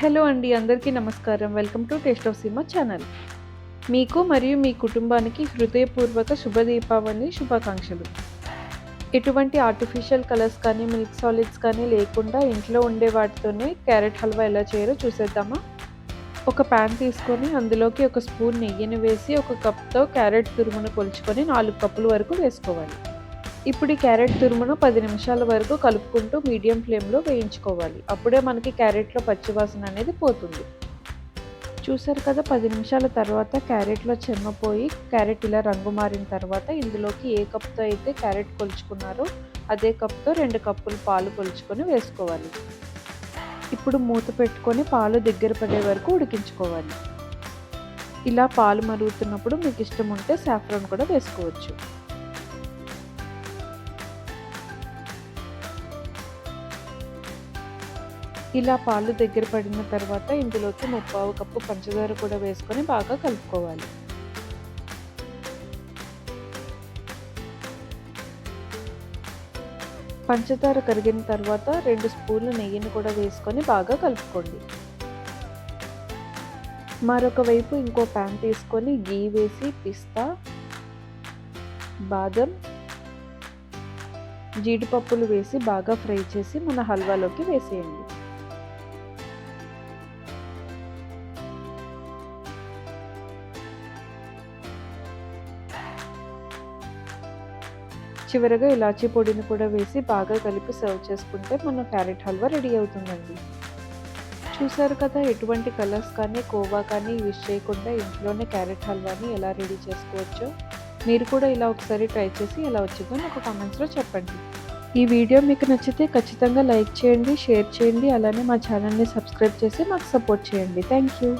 Hello అండి అందరికీ నమస్కారం. Welcome to taste of cinema channel. మీకు మరియు మీ కుటుంబానికి హృదయపూర్వక శుభ దీపావళి శుభాకాంక్షలు. ఎటువంటి ఆర్టిఫిషియల్ కలర్స్ కానీ మిల్క్ సాలిడ్స్ కానీ లేకుండా ఇంట్లో ఉండే వాటితోనే క్యారెట్ హల్వా ఎలా చేయాలో చూసేద్దామా? ఒక ప్యాన్ తీసుకొని అందులోకి ఒక స్పూన్ నెయ్యిని వేసి ఒక కప్తో క్యారెట్ తురుమును కొలుచుకొని నాలుగు కప్పుల వరకు వేసుకోవాలి. ఇప్పుడు ఈ క్యారెట్ తురుమును పది నిమిషాల వరకు కలుపుకుంటూ మీడియం ఫ్లేమ్లో వేయించుకోవాలి. అప్పుడే మనకి క్యారెట్లో పచ్చివాసన అనేది పోతుంది. చూసారు కదా పది నిమిషాల తర్వాత క్యారెట్లో చెమ్మపోయి క్యారెట్ ఇలా రంగు మారిన తర్వాత ఇందులోకి ఏ కప్తో అయితే క్యారెట్ కొలుచుకున్నారో అదే కప్తో రెండు కప్పులు పాలు కొలుచుకొని వేసుకోవాలి. ఇప్పుడు మూత పెట్టుకొని పాలు దగ్గర పడే వరకు ఉడికించుకోవాలి. ఇలా పాలు మరుగుతున్నప్పుడు మీకు ఇష్టం ఉంటే సాఫ్రాన్ కూడా వేసుకోవచ్చు. ఇలా పాలు దగ్గర పడిన తర్వాత ఇందులోకి ముప్పావు కప్పు పంచదార కూడా వేసుకొని బాగా కలుపుకోవాలి. పంచదార కరిగిన తర్వాత రెండు స్పూన్లు నెయ్యిని కూడా వేసుకొని బాగా కలుపుకోండి. మరొక వైపు ఇంకో ప్యాన్ తీసుకొని గీ వేసి పిస్తా బాదం జీడిపప్పులు వేసి బాగా ఫ్రై చేసి మన హల్వాలోకి వేసేయండి. చివరగా ఇలాచీ పొడిని కూడా వేసి బాగా కలిపి సర్వ్ చేసుకుంటే మన క్యారెట్ హల్వా రెడీ అవుతుందండి. చూసారు కదా ఎటువంటి కలర్స్ కానీ కోవా కానీ యూజ్ చేయకుండా ఇంట్లోనే క్యారెట్ హల్వాని ఎలా రెడీ చేసుకోవచ్చో మీరు కూడా ఇలా ఒకసారి ట్రై చేసి ఎలా వచ్చిందో నాకు కామెంట్స్లో చెప్పండి. ఈ వీడియో మీకు నచ్చితే ఖచ్చితంగా లైక్ చేయండి షేర్ చేయండి అలానే మా ఛానల్ని సబ్స్క్రైబ్ చేసి మాకు సపోర్ట్ చేయండి. Thank you.